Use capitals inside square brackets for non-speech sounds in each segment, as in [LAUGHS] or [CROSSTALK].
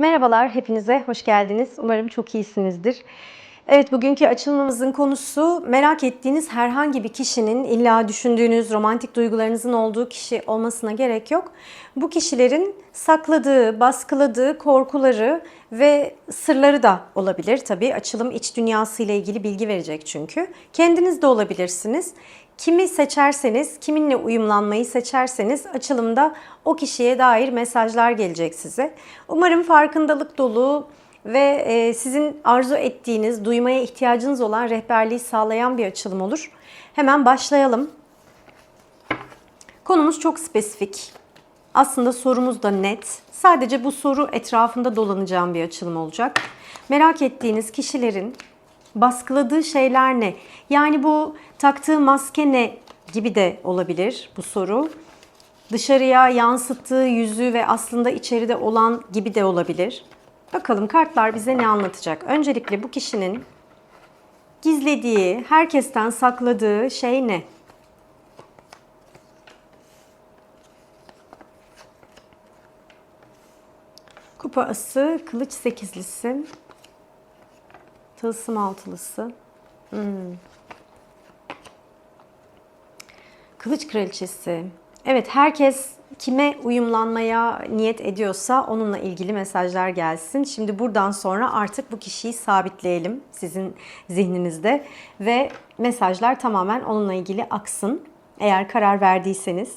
Merhabalar, hepinize hoş geldiniz. Umarım çok iyisinizdir. Evet, bugünkü açılımımızın konusu merak ettiğiniz herhangi bir kişinin illa düşündüğünüz romantik duygularınızın olduğu kişi olmasına gerek yok. Bu kişilerin sakladığı, baskıladığı korkuları ve sırları da olabilir. Tabii açılım iç dünyası ile ilgili bilgi verecek çünkü. Kendiniz de olabilirsiniz. Kimi seçerseniz, kiminle uyumlanmayı seçerseniz açılımda o kişiye dair mesajlar gelecek size. Umarım farkındalık dolu ve e, sizin arzu ettiğiniz, duymaya ihtiyacınız olan rehberliği sağlayan bir açılım olur. Hemen başlayalım. Konumuz çok spesifik. Aslında sorumuz da net. Sadece bu soru etrafında dolanacağım bir açılım olacak. Merak ettiğiniz kişilerin baskıladığı şeyler ne? Yani bu taktığı maske ne gibi de olabilir bu soru. Dışarıya yansıttığı yüzü ve aslında içeride olan gibi de olabilir. Bakalım kartlar bize ne anlatacak? Öncelikle bu kişinin gizlediği, herkesten sakladığı şey ne? Kupa ası, kılıç sekizlisi, tılsım altılısı, hmm. kılıç kraliçesi. Evet herkes kime uyumlanmaya niyet ediyorsa onunla ilgili mesajlar gelsin. Şimdi buradan sonra artık bu kişiyi sabitleyelim sizin zihninizde ve mesajlar tamamen onunla ilgili aksın. Eğer karar verdiyseniz.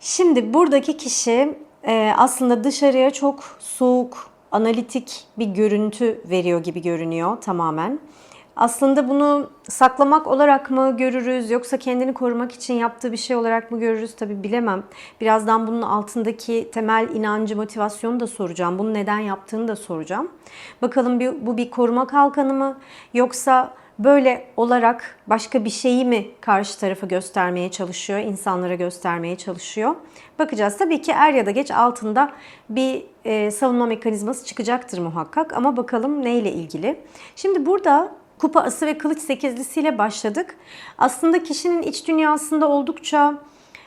Şimdi buradaki kişi e, aslında dışarıya çok soğuk, analitik bir görüntü veriyor gibi görünüyor tamamen. Aslında bunu saklamak olarak mı görürüz yoksa kendini korumak için yaptığı bir şey olarak mı görürüz tabi bilemem. Birazdan bunun altındaki temel inancı, motivasyonu da soracağım. Bunu neden yaptığını da soracağım. Bakalım bu bir koruma kalkanı mı yoksa böyle olarak başka bir şeyi mi karşı tarafa göstermeye çalışıyor, insanlara göstermeye çalışıyor? Bakacağız. Tabii ki er ya da geç altında bir e, savunma mekanizması çıkacaktır muhakkak ama bakalım neyle ilgili. Şimdi burada kupa ası ve kılıç sekizlisiyle başladık. Aslında kişinin iç dünyasında oldukça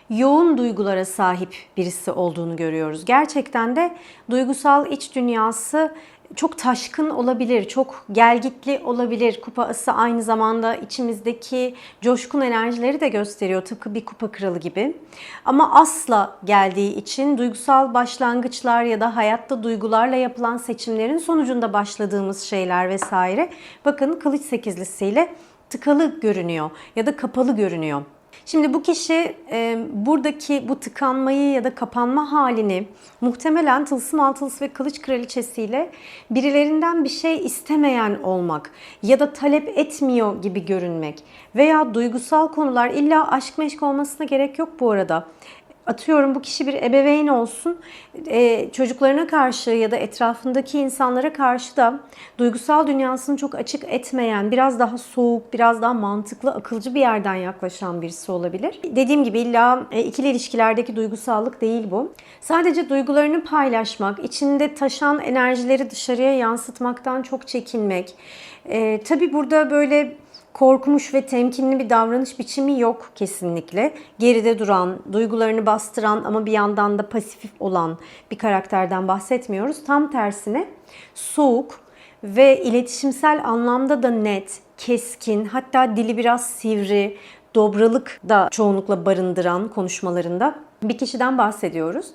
yoğun duygulara sahip birisi olduğunu görüyoruz. Gerçekten de duygusal iç dünyası çok taşkın olabilir, çok gelgitli olabilir. Kupa ası aynı zamanda içimizdeki coşkun enerjileri de gösteriyor tıpkı bir kupa kralı gibi. Ama asla geldiği için duygusal başlangıçlar ya da hayatta duygularla yapılan seçimlerin sonucunda başladığımız şeyler vesaire. Bakın kılıç sekizlisiyle tıkalı görünüyor ya da kapalı görünüyor. Şimdi bu kişi e, buradaki bu tıkanmayı ya da kapanma halini muhtemelen tılsım altılısı ve kılıç kraliçesiyle birilerinden bir şey istemeyen olmak ya da talep etmiyor gibi görünmek veya duygusal konular illa aşk meşk olmasına gerek yok bu arada atıyorum bu kişi bir ebeveyn olsun e, çocuklarına karşı ya da etrafındaki insanlara karşı da duygusal dünyasını çok açık etmeyen, biraz daha soğuk, biraz daha mantıklı, akılcı bir yerden yaklaşan birisi olabilir. Dediğim gibi illa e, ikili ilişkilerdeki duygusallık değil bu. Sadece duygularını paylaşmak, içinde taşan enerjileri dışarıya yansıtmaktan çok çekinmek. E, tabii burada böyle korkmuş ve temkinli bir davranış biçimi yok kesinlikle. Geride duran, duygularını bastıran ama bir yandan da pasif olan bir karakterden bahsetmiyoruz. Tam tersine soğuk ve iletişimsel anlamda da net, keskin, hatta dili biraz sivri, dobralık da çoğunlukla barındıran konuşmalarında bir kişiden bahsediyoruz.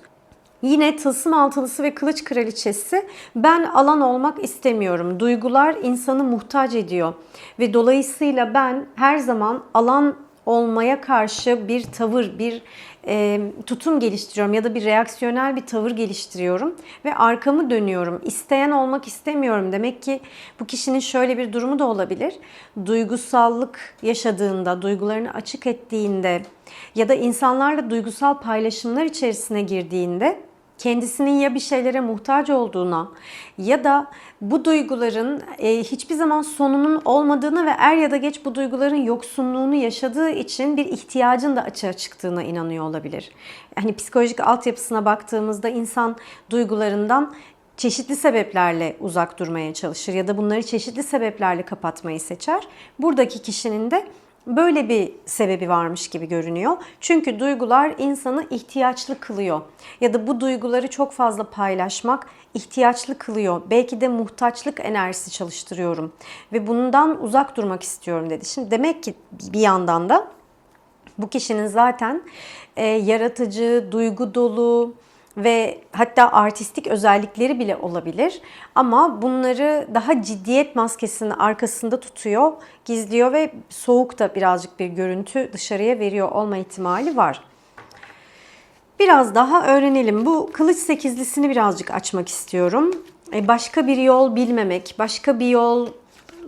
Yine tılsım altılısı ve kılıç kraliçesi ben alan olmak istemiyorum. Duygular insanı muhtaç ediyor ve dolayısıyla ben her zaman alan olmaya karşı bir tavır, bir e, tutum geliştiriyorum ya da bir reaksiyonel bir tavır geliştiriyorum ve arkamı dönüyorum. İsteyen olmak istemiyorum. Demek ki bu kişinin şöyle bir durumu da olabilir. Duygusallık yaşadığında, duygularını açık ettiğinde ya da insanlarla duygusal paylaşımlar içerisine girdiğinde kendisinin ya bir şeylere muhtaç olduğuna ya da bu duyguların e, hiçbir zaman sonunun olmadığını ve er ya da geç bu duyguların yoksunluğunu yaşadığı için bir ihtiyacın da açığa çıktığına inanıyor olabilir. Hani psikolojik altyapısına baktığımızda insan duygularından çeşitli sebeplerle uzak durmaya çalışır ya da bunları çeşitli sebeplerle kapatmayı seçer. Buradaki kişinin de böyle bir sebebi varmış gibi görünüyor. Çünkü duygular insanı ihtiyaçlı kılıyor. Ya da bu duyguları çok fazla paylaşmak ihtiyaçlı kılıyor. Belki de muhtaçlık enerjisi çalıştırıyorum ve bundan uzak durmak istiyorum dedi. Şimdi demek ki bir yandan da bu kişinin zaten e, yaratıcı, duygu dolu ve hatta artistik özellikleri bile olabilir. Ama bunları daha ciddiyet maskesinin arkasında tutuyor, gizliyor ve soğuk da birazcık bir görüntü dışarıya veriyor olma ihtimali var. Biraz daha öğrenelim. Bu kılıç sekizlisini birazcık açmak istiyorum. E, Başka bir yol bilmemek, başka bir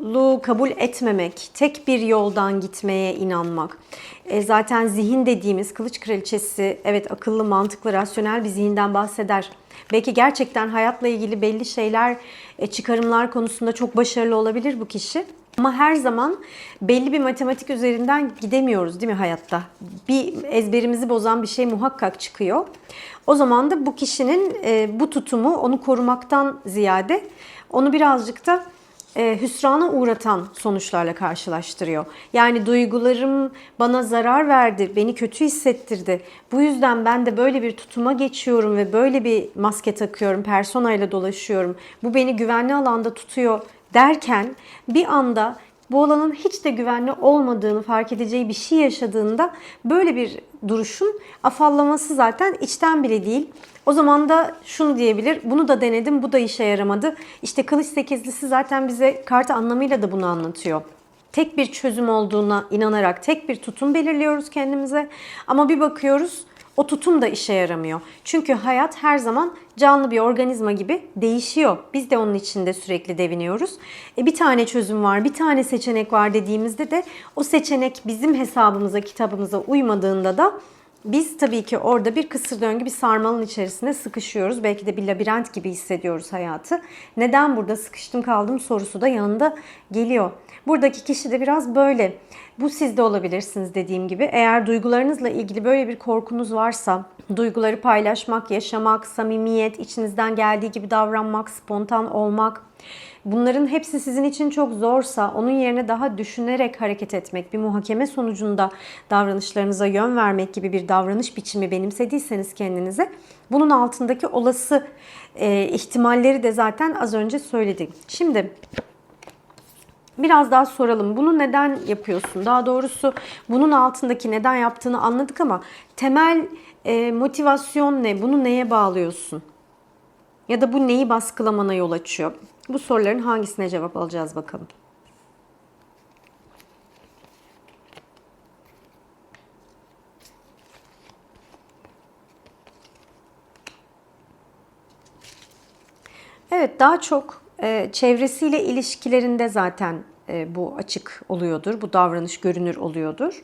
yolu kabul etmemek, tek bir yoldan gitmeye inanmak. E, Zaten zihin dediğimiz kılıç kraliçesi evet akıllı, mantıklı, rasyonel bir zihinden bahseder. Belki gerçekten hayatla ilgili belli şeyler, e, çıkarımlar konusunda çok başarılı olabilir bu kişi. Ama her zaman belli bir matematik üzerinden gidemiyoruz değil mi hayatta? Bir ezberimizi bozan bir şey muhakkak çıkıyor. O zaman da bu kişinin e, bu tutumu onu korumaktan ziyade onu birazcık da e, hüsrana uğratan sonuçlarla karşılaştırıyor. Yani duygularım bana zarar verdi, beni kötü hissettirdi. Bu yüzden ben de böyle bir tutuma geçiyorum ve böyle bir maske takıyorum, personayla dolaşıyorum. Bu beni güvenli alanda tutuyor derken bir anda bu alanın hiç de güvenli olmadığını fark edeceği bir şey yaşadığında böyle bir duruşun afallaması zaten içten bile değil. O zaman da şunu diyebilir, bunu da denedim, bu da işe yaramadı. İşte kılıç sekizlisi zaten bize kart anlamıyla da bunu anlatıyor. Tek bir çözüm olduğuna inanarak tek bir tutum belirliyoruz kendimize. Ama bir bakıyoruz o tutum da işe yaramıyor. Çünkü hayat her zaman canlı bir organizma gibi değişiyor. Biz de onun içinde sürekli deviniyoruz. E bir tane çözüm var, bir tane seçenek var dediğimizde de o seçenek bizim hesabımıza, kitabımıza uymadığında da biz tabii ki orada bir kısır döngü, bir sarmalın içerisinde sıkışıyoruz. Belki de bir labirent gibi hissediyoruz hayatı. Neden burada sıkıştım kaldım sorusu da yanında geliyor. Buradaki kişi de biraz böyle. Bu siz de olabilirsiniz dediğim gibi. Eğer duygularınızla ilgili böyle bir korkunuz varsa, duyguları paylaşmak, yaşamak, samimiyet, içinizden geldiği gibi davranmak, spontan olmak, Bunların hepsi sizin için çok zorsa onun yerine daha düşünerek hareket etmek, bir muhakeme sonucunda davranışlarınıza yön vermek gibi bir davranış biçimi benimsediyseniz kendinize bunun altındaki olası e, ihtimalleri de zaten az önce söyledim. Şimdi Biraz daha soralım. Bunu neden yapıyorsun? Daha doğrusu bunun altındaki neden yaptığını anladık ama temel e, motivasyon ne? Bunu neye bağlıyorsun? Ya da bu neyi baskılamana yol açıyor? Bu soruların hangisine cevap alacağız bakalım. Evet daha çok e, çevresiyle ilişkilerinde zaten e, bu açık oluyordur. Bu davranış görünür oluyordur.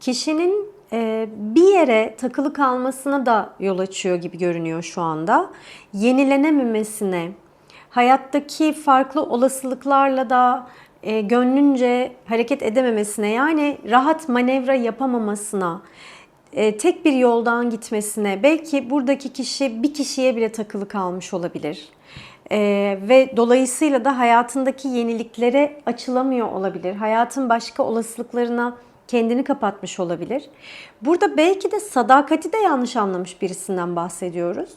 Kişinin e, bir yere takılı kalmasına da yol açıyor gibi görünüyor şu anda. Yenilenememesine, hayattaki farklı olasılıklarla da e, gönlünce hareket edememesine yani rahat manevra yapamamasına, e, tek bir yoldan gitmesine, belki buradaki kişi bir kişiye bile takılı kalmış olabilir. E, ve dolayısıyla da hayatındaki yeniliklere açılamıyor olabilir. Hayatın başka olasılıklarına kendini kapatmış olabilir. Burada belki de sadakati de yanlış anlamış birisinden bahsediyoruz.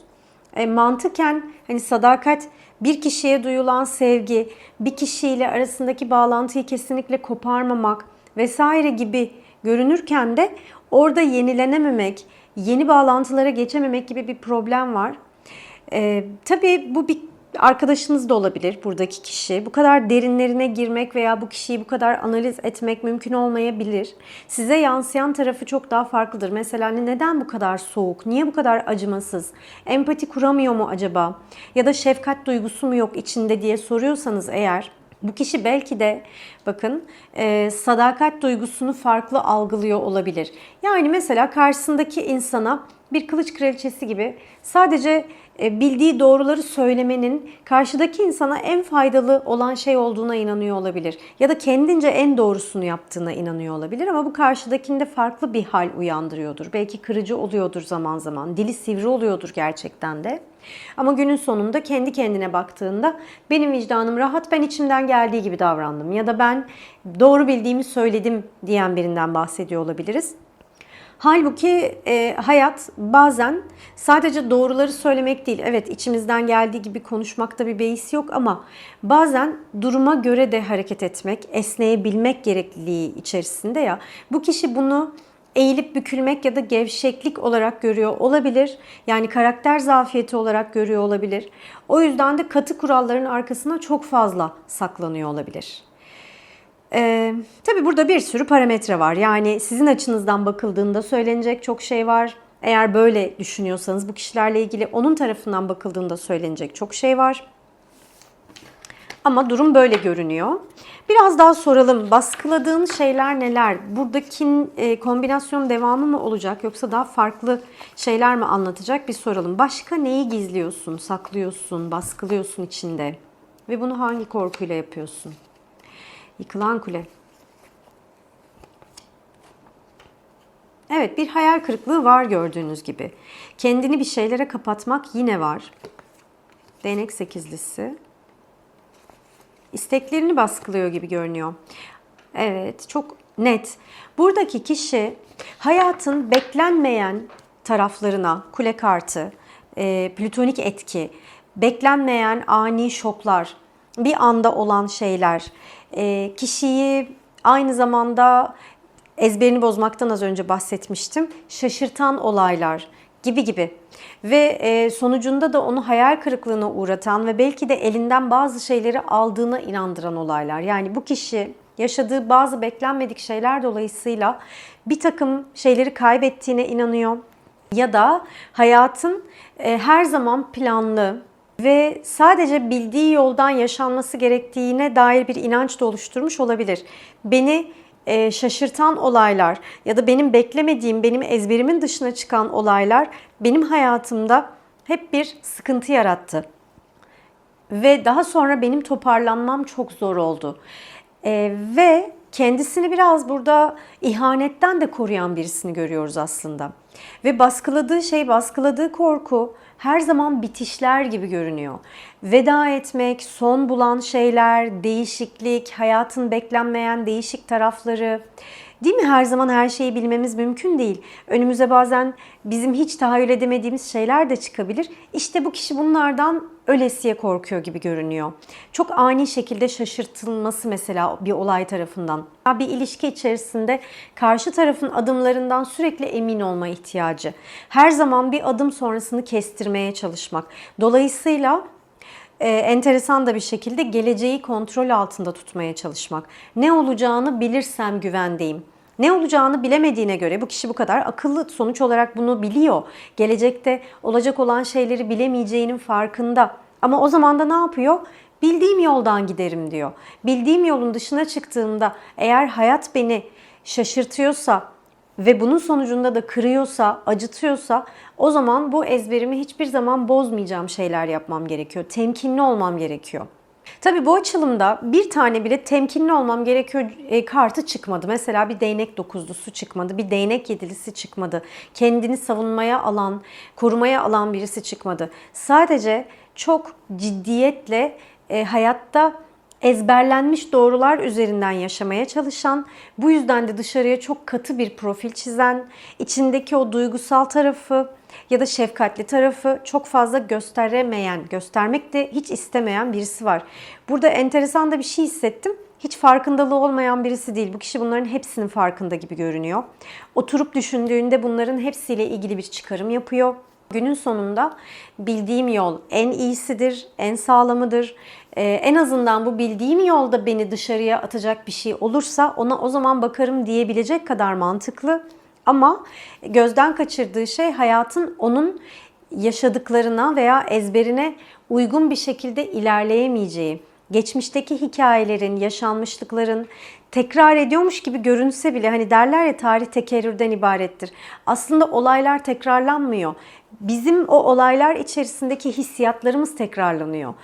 E, mantıken hani sadakat bir kişiye duyulan sevgi, bir kişiyle arasındaki bağlantıyı kesinlikle koparmamak vesaire gibi görünürken de orada yenilenememek, yeni bağlantılara geçememek gibi bir problem var. E, tabii bu bir arkadaşınız da olabilir buradaki kişi. Bu kadar derinlerine girmek veya bu kişiyi bu kadar analiz etmek mümkün olmayabilir. Size yansıyan tarafı çok daha farklıdır. Mesela hani neden bu kadar soğuk? Niye bu kadar acımasız? Empati kuramıyor mu acaba? Ya da şefkat duygusu mu yok içinde diye soruyorsanız eğer bu kişi belki de bakın e, sadakat duygusunu farklı algılıyor olabilir. Yani mesela karşısındaki insana bir kılıç kraliçesi gibi sadece bildiği doğruları söylemenin karşıdaki insana en faydalı olan şey olduğuna inanıyor olabilir. Ya da kendince en doğrusunu yaptığına inanıyor olabilir ama bu karşıdakinde farklı bir hal uyandırıyordur. Belki kırıcı oluyordur zaman zaman, dili sivri oluyordur gerçekten de. Ama günün sonunda kendi kendine baktığında benim vicdanım rahat, ben içimden geldiği gibi davrandım ya da ben doğru bildiğimi söyledim diyen birinden bahsediyor olabiliriz. Halbuki e, hayat bazen sadece doğruları söylemek değil. Evet içimizden geldiği gibi konuşmakta bir beis yok ama bazen duruma göre de hareket etmek, esneyebilmek gerekliliği içerisinde ya. Bu kişi bunu eğilip bükülmek ya da gevşeklik olarak görüyor olabilir. Yani karakter zafiyeti olarak görüyor olabilir. O yüzden de katı kuralların arkasına çok fazla saklanıyor olabilir. Ee, tabii burada bir sürü parametre var. Yani sizin açınızdan bakıldığında söylenecek çok şey var. Eğer böyle düşünüyorsanız bu kişilerle ilgili onun tarafından bakıldığında söylenecek çok şey var. Ama durum böyle görünüyor. Biraz daha soralım. Baskıladığın şeyler neler? Buradaki e, kombinasyon devamı mı olacak yoksa daha farklı şeyler mi anlatacak? Bir soralım. Başka neyi gizliyorsun, saklıyorsun, baskılıyorsun içinde? Ve bunu hangi korkuyla yapıyorsun? Yıkılan kule. Evet bir hayal kırıklığı var gördüğünüz gibi. Kendini bir şeylere kapatmak yine var. Değnek sekizlisi. İsteklerini baskılıyor gibi görünüyor. Evet çok net. Buradaki kişi hayatın beklenmeyen taraflarına kule kartı, e, plütonik etki, beklenmeyen ani şoklar, bir anda olan şeyler, e, kişiyi aynı zamanda ezberini bozmaktan az önce bahsetmiştim. Şaşırtan olaylar gibi gibi. Ve e, sonucunda da onu hayal kırıklığına uğratan ve belki de elinden bazı şeyleri aldığına inandıran olaylar. Yani bu kişi yaşadığı bazı beklenmedik şeyler dolayısıyla bir takım şeyleri kaybettiğine inanıyor. Ya da hayatın e, her zaman planlı, ve sadece bildiği yoldan yaşanması gerektiğine dair bir inanç da oluşturmuş olabilir. Beni e, şaşırtan olaylar ya da benim beklemediğim, benim ezberimin dışına çıkan olaylar benim hayatımda hep bir sıkıntı yarattı. Ve daha sonra benim toparlanmam çok zor oldu. E, ve kendisini biraz burada ihanetten de koruyan birisini görüyoruz aslında. Ve baskıladığı şey, baskıladığı korku her zaman bitişler gibi görünüyor. Veda etmek, son bulan şeyler, değişiklik, hayatın beklenmeyen değişik tarafları. Değil mi? Her zaman her şeyi bilmemiz mümkün değil. Önümüze bazen bizim hiç tahayyül edemediğimiz şeyler de çıkabilir. İşte bu kişi bunlardan ölesiye korkuyor gibi görünüyor. Çok ani şekilde şaşırtılması mesela bir olay tarafından. Bir ilişki içerisinde karşı tarafın adımlarından sürekli emin olma ihtiyacı. Her zaman bir adım sonrasını kestirmeye çalışmak. Dolayısıyla e, enteresan da bir şekilde geleceği kontrol altında tutmaya çalışmak. Ne olacağını bilirsem güvendeyim. Ne olacağını bilemediğine göre bu kişi bu kadar akıllı sonuç olarak bunu biliyor. Gelecekte olacak olan şeyleri bilemeyeceğinin farkında. Ama o zaman da ne yapıyor? Bildiğim yoldan giderim diyor. Bildiğim yolun dışına çıktığımda eğer hayat beni şaşırtıyorsa ve bunun sonucunda da kırıyorsa, acıtıyorsa o zaman bu ezberimi hiçbir zaman bozmayacağım şeyler yapmam gerekiyor. Temkinli olmam gerekiyor. Tabii bu açılımda bir tane bile temkinli olmam gerekiyor e, kartı çıkmadı. Mesela bir değnek dokuzlusu çıkmadı, bir değnek yedilisi çıkmadı. Kendini savunmaya alan, korumaya alan birisi çıkmadı. Sadece çok ciddiyetle e, hayatta ezberlenmiş doğrular üzerinden yaşamaya çalışan, bu yüzden de dışarıya çok katı bir profil çizen, içindeki o duygusal tarafı ya da şefkatli tarafı çok fazla gösteremeyen, göstermek de hiç istemeyen birisi var. Burada enteresan da bir şey hissettim. Hiç farkındalığı olmayan birisi değil. Bu kişi bunların hepsinin farkında gibi görünüyor. Oturup düşündüğünde bunların hepsiyle ilgili bir çıkarım yapıyor. Günün sonunda bildiğim yol en iyisidir, en sağlamıdır. Ee, en azından bu bildiğim yolda beni dışarıya atacak bir şey olursa ona o zaman bakarım diyebilecek kadar mantıklı. Ama gözden kaçırdığı şey hayatın onun yaşadıklarına veya ezberine uygun bir şekilde ilerleyemeyeceği geçmişteki hikayelerin, yaşanmışlıkların tekrar ediyormuş gibi görünse bile hani derler ya tarih tekerrürden ibarettir. Aslında olaylar tekrarlanmıyor. Bizim o olaylar içerisindeki hissiyatlarımız tekrarlanıyor.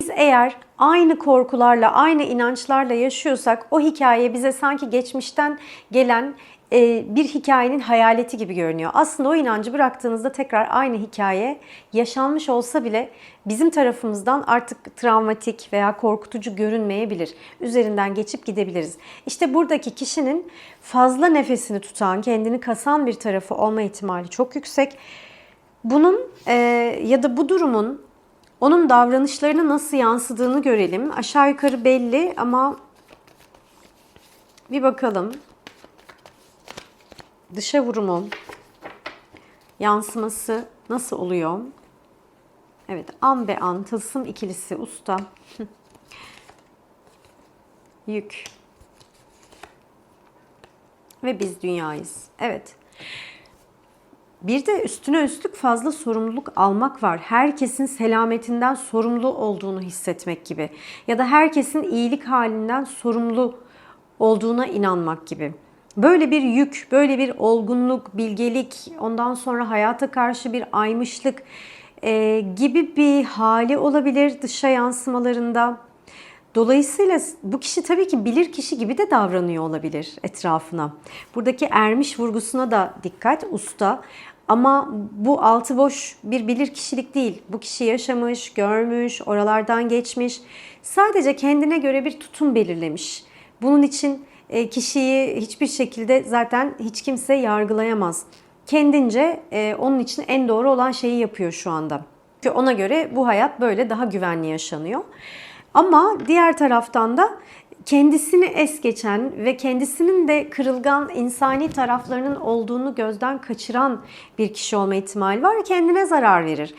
Biz eğer aynı korkularla, aynı inançlarla yaşıyorsak o hikaye bize sanki geçmişten gelen e, bir hikayenin hayaleti gibi görünüyor. Aslında o inancı bıraktığınızda tekrar aynı hikaye yaşanmış olsa bile bizim tarafımızdan artık travmatik veya korkutucu görünmeyebilir. Üzerinden geçip gidebiliriz. İşte buradaki kişinin fazla nefesini tutan, kendini kasan bir tarafı olma ihtimali çok yüksek. Bunun e, ya da bu durumun onun davranışlarına nasıl yansıdığını görelim. Aşağı yukarı belli ama bir bakalım dışa vurumu yansıması nasıl oluyor? Evet, an be an tılsım ikilisi usta. [LAUGHS] Yük. Ve biz dünyayız. Evet. Bir de üstüne üstlük fazla sorumluluk almak var. Herkesin selametinden sorumlu olduğunu hissetmek gibi. Ya da herkesin iyilik halinden sorumlu olduğuna inanmak gibi. Böyle bir yük, böyle bir olgunluk, bilgelik, ondan sonra hayata karşı bir aymışlık e, gibi bir hali olabilir dışa yansımalarında. Dolayısıyla bu kişi tabii ki bilir kişi gibi de davranıyor olabilir etrafına. Buradaki ermiş vurgusuna da dikkat usta. Ama bu altı boş bir bilir kişilik değil. Bu kişi yaşamış, görmüş, oralardan geçmiş. Sadece kendine göre bir tutum belirlemiş. Bunun için e, kişiyi hiçbir şekilde zaten hiç kimse yargılayamaz. Kendince e, onun için en doğru olan şeyi yapıyor şu anda. Çünkü ona göre bu hayat böyle daha güvenli yaşanıyor. Ama diğer taraftan da kendisini es geçen ve kendisinin de kırılgan insani taraflarının olduğunu gözden kaçıran bir kişi olma ihtimali var. Kendine zarar verir.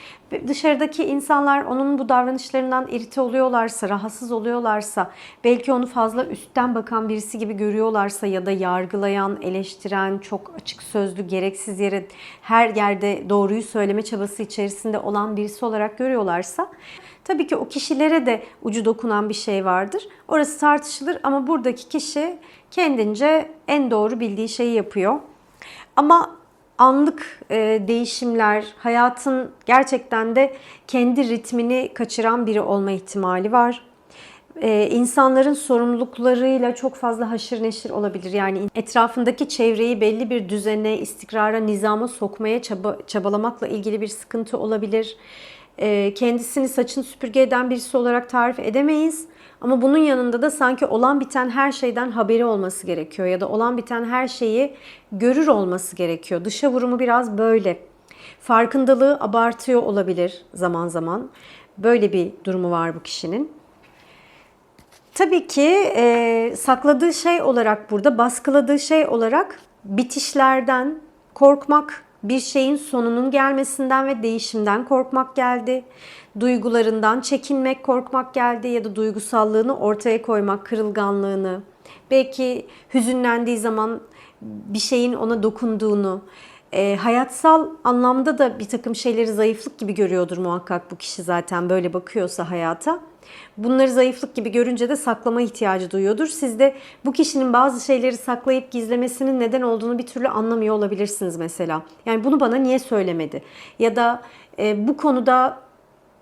Dışarıdaki insanlar onun bu davranışlarından irite oluyorlarsa, rahatsız oluyorlarsa, belki onu fazla üstten bakan birisi gibi görüyorlarsa ya da yargılayan, eleştiren, çok açık sözlü, gereksiz yere her yerde doğruyu söyleme çabası içerisinde olan birisi olarak görüyorlarsa Tabii ki o kişilere de ucu dokunan bir şey vardır. Orası tartışılır ama buradaki kişi kendince en doğru bildiği şeyi yapıyor. Ama anlık e, değişimler, hayatın gerçekten de kendi ritmini kaçıran biri olma ihtimali var. Ee, insanların sorumluluklarıyla çok fazla haşır neşir olabilir. Yani etrafındaki çevreyi belli bir düzene, istikrara, nizama sokmaya çaba, çabalamakla ilgili bir sıkıntı olabilir. Ee, kendisini saçını süpürge eden birisi olarak tarif edemeyiz. Ama bunun yanında da sanki olan biten her şeyden haberi olması gerekiyor ya da olan biten her şeyi görür olması gerekiyor. Dışa vurumu biraz böyle. Farkındalığı abartıyor olabilir zaman zaman. Böyle bir durumu var bu kişinin. Tabii ki e, sakladığı şey olarak burada, baskıladığı şey olarak bitişlerden korkmak, bir şeyin sonunun gelmesinden ve değişimden korkmak geldi. Duygularından çekinmek, korkmak geldi ya da duygusallığını ortaya koymak, kırılganlığını. Belki hüzünlendiği zaman bir şeyin ona dokunduğunu, e, hayatsal anlamda da bir takım şeyleri zayıflık gibi görüyordur muhakkak bu kişi zaten böyle bakıyorsa hayata. Bunları zayıflık gibi görünce de saklama ihtiyacı duyuyordur. Siz de bu kişinin bazı şeyleri saklayıp gizlemesinin neden olduğunu bir türlü anlamıyor olabilirsiniz mesela. Yani bunu bana niye söylemedi? Ya da e, bu konuda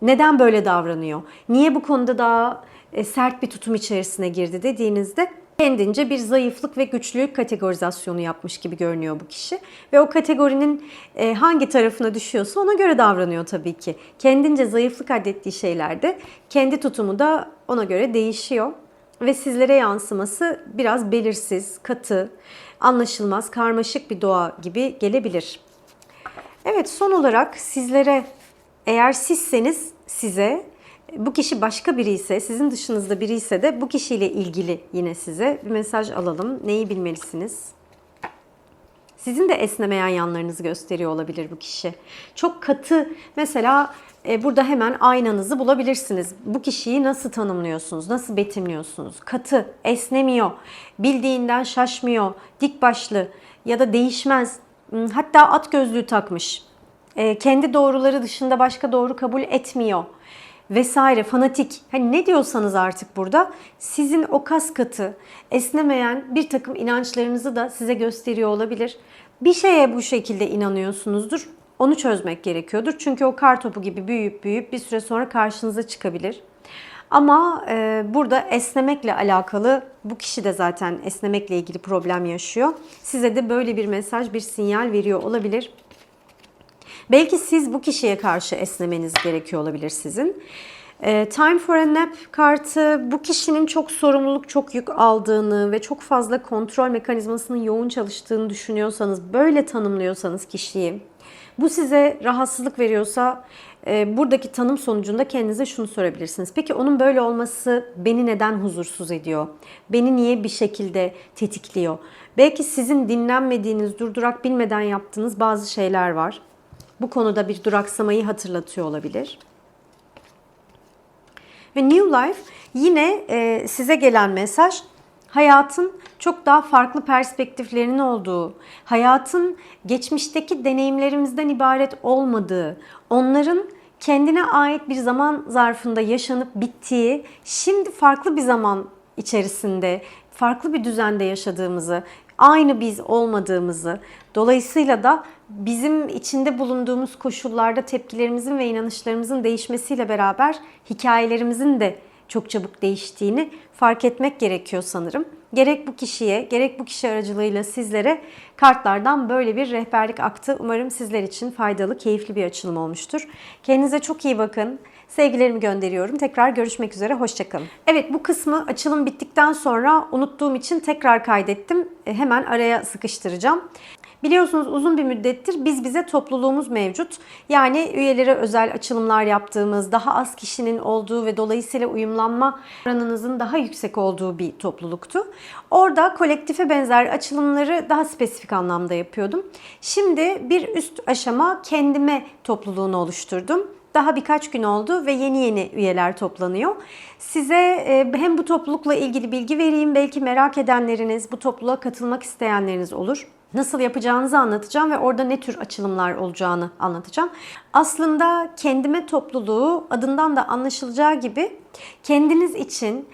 neden böyle davranıyor? Niye bu konuda daha e, sert bir tutum içerisine girdi dediğinizde kendince bir zayıflık ve güçlülük kategorizasyonu yapmış gibi görünüyor bu kişi. Ve o kategorinin e, hangi tarafına düşüyorsa ona göre davranıyor tabii ki. Kendince zayıflık adettiği şeylerde kendi tutumu da ona göre değişiyor. Ve sizlere yansıması biraz belirsiz, katı, anlaşılmaz, karmaşık bir doğa gibi gelebilir. Evet son olarak sizlere eğer sizseniz size bu kişi başka biri ise, sizin dışınızda biri ise de bu kişiyle ilgili yine size bir mesaj alalım. Neyi bilmelisiniz? Sizin de esnemeyen yanlarınızı gösteriyor olabilir bu kişi. Çok katı mesela e, burada hemen aynanızı bulabilirsiniz. Bu kişiyi nasıl tanımlıyorsunuz? Nasıl betimliyorsunuz? Katı, esnemiyor, bildiğinden şaşmıyor, dik başlı ya da değişmez. Hmm, hatta at gözlüğü takmış. E, kendi doğruları dışında başka doğru kabul etmiyor vesaire fanatik hani ne diyorsanız artık burada sizin o kas katı esnemeyen bir takım inançlarınızı da size gösteriyor olabilir. Bir şeye bu şekilde inanıyorsunuzdur. Onu çözmek gerekiyordur. Çünkü o kar topu gibi büyüyüp büyüyüp bir süre sonra karşınıza çıkabilir. Ama e, burada esnemekle alakalı bu kişi de zaten esnemekle ilgili problem yaşıyor. Size de böyle bir mesaj, bir sinyal veriyor olabilir. Belki siz bu kişiye karşı esnemeniz gerekiyor olabilir sizin. E, Time for a Nap kartı bu kişinin çok sorumluluk, çok yük aldığını ve çok fazla kontrol mekanizmasının yoğun çalıştığını düşünüyorsanız, böyle tanımlıyorsanız kişiyi, bu size rahatsızlık veriyorsa e, buradaki tanım sonucunda kendinize şunu sorabilirsiniz. Peki onun böyle olması beni neden huzursuz ediyor? Beni niye bir şekilde tetikliyor? Belki sizin dinlenmediğiniz, durdurak bilmeden yaptığınız bazı şeyler var. Bu konuda bir duraksamayı hatırlatıyor olabilir. Ve New Life yine e, size gelen mesaj hayatın çok daha farklı perspektiflerinin olduğu, hayatın geçmişteki deneyimlerimizden ibaret olmadığı, onların kendine ait bir zaman zarfında yaşanıp bittiği, şimdi farklı bir zaman içerisinde, farklı bir düzende yaşadığımızı, aynı biz olmadığımızı, dolayısıyla da bizim içinde bulunduğumuz koşullarda tepkilerimizin ve inanışlarımızın değişmesiyle beraber hikayelerimizin de çok çabuk değiştiğini fark etmek gerekiyor sanırım. Gerek bu kişiye, gerek bu kişi aracılığıyla sizlere kartlardan böyle bir rehberlik aktı. Umarım sizler için faydalı, keyifli bir açılım olmuştur. Kendinize çok iyi bakın. Sevgilerimi gönderiyorum. Tekrar görüşmek üzere. Hoşçakalın. Evet bu kısmı açılım bittikten sonra unuttuğum için tekrar kaydettim. Hemen araya sıkıştıracağım. Biliyorsunuz uzun bir müddettir biz bize topluluğumuz mevcut. Yani üyelere özel açılımlar yaptığımız, daha az kişinin olduğu ve dolayısıyla uyumlanma oranınızın daha yüksek olduğu bir topluluktu. Orada kolektife benzer açılımları daha spesifik anlamda yapıyordum. Şimdi bir üst aşama kendime topluluğunu oluşturdum. Daha birkaç gün oldu ve yeni yeni üyeler toplanıyor. Size e, hem bu toplulukla ilgili bilgi vereyim. Belki merak edenleriniz, bu topluluğa katılmak isteyenleriniz olur. Nasıl yapacağınızı anlatacağım ve orada ne tür açılımlar olacağını anlatacağım. Aslında kendime topluluğu adından da anlaşılacağı gibi kendiniz için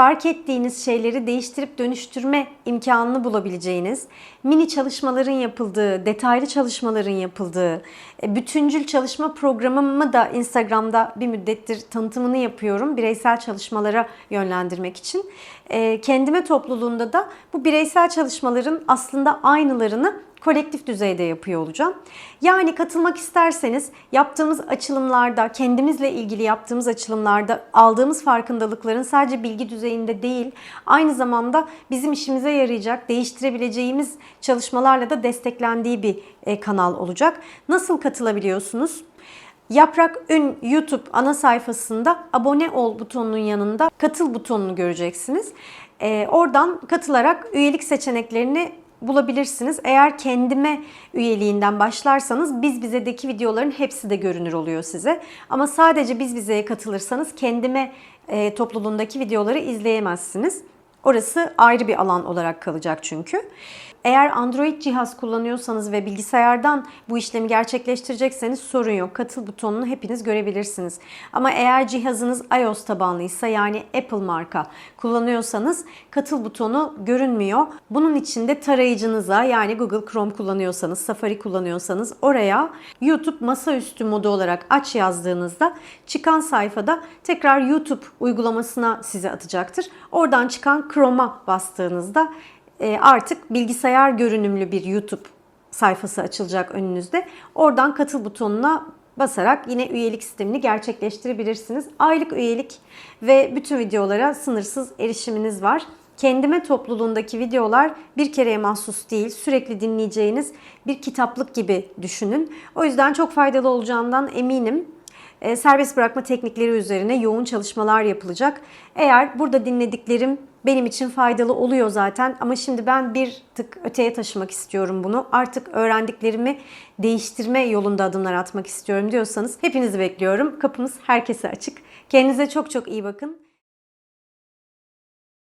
fark ettiğiniz şeyleri değiştirip dönüştürme imkanını bulabileceğiniz, mini çalışmaların yapıldığı, detaylı çalışmaların yapıldığı, e, bütüncül çalışma programımı da Instagram'da bir müddettir tanıtımını yapıyorum. Bireysel çalışmalara yönlendirmek için. E, kendime topluluğunda da bu bireysel çalışmaların aslında aynılarını kolektif düzeyde yapıyor olacağım. Yani katılmak isterseniz yaptığımız açılımlarda, kendimizle ilgili yaptığımız açılımlarda aldığımız farkındalıkların sadece bilgi düzeyinde değil, aynı zamanda bizim işimize yarayacak, değiştirebileceğimiz çalışmalarla da desteklendiği bir e, kanal olacak. Nasıl katılabiliyorsunuz? Yaprak Ün YouTube ana sayfasında abone ol butonunun yanında katıl butonunu göreceksiniz. Ee, oradan katılarak üyelik seçeneklerini bulabilirsiniz. Eğer kendime üyeliğinden başlarsanız biz bizedeki videoların hepsi de görünür oluyor size. Ama sadece biz bizeye katılırsanız kendime e, topluluğundaki videoları izleyemezsiniz. Orası ayrı bir alan olarak kalacak çünkü. Eğer Android cihaz kullanıyorsanız ve bilgisayardan bu işlemi gerçekleştirecekseniz sorun yok. Katıl butonunu hepiniz görebilirsiniz. Ama eğer cihazınız iOS tabanlıysa yani Apple marka kullanıyorsanız katıl butonu görünmüyor. Bunun için de tarayıcınıza yani Google Chrome kullanıyorsanız, Safari kullanıyorsanız oraya YouTube masaüstü modu olarak aç yazdığınızda çıkan sayfada tekrar YouTube uygulamasına sizi atacaktır. Oradan çıkan Chrome'a bastığınızda e, artık bilgisayar görünümlü bir YouTube sayfası açılacak önünüzde. Oradan katıl butonuna basarak yine üyelik sistemini gerçekleştirebilirsiniz. Aylık üyelik ve bütün videolara sınırsız erişiminiz var. Kendime topluluğundaki videolar bir kereye mahsus değil, sürekli dinleyeceğiniz bir kitaplık gibi düşünün. O yüzden çok faydalı olacağından eminim. E, serbest bırakma teknikleri üzerine yoğun çalışmalar yapılacak. Eğer burada dinlediklerim benim için faydalı oluyor zaten ama şimdi ben bir tık öteye taşımak istiyorum bunu. Artık öğrendiklerimi değiştirme yolunda adımlar atmak istiyorum diyorsanız hepinizi bekliyorum. Kapımız herkese açık. Kendinize çok çok iyi bakın.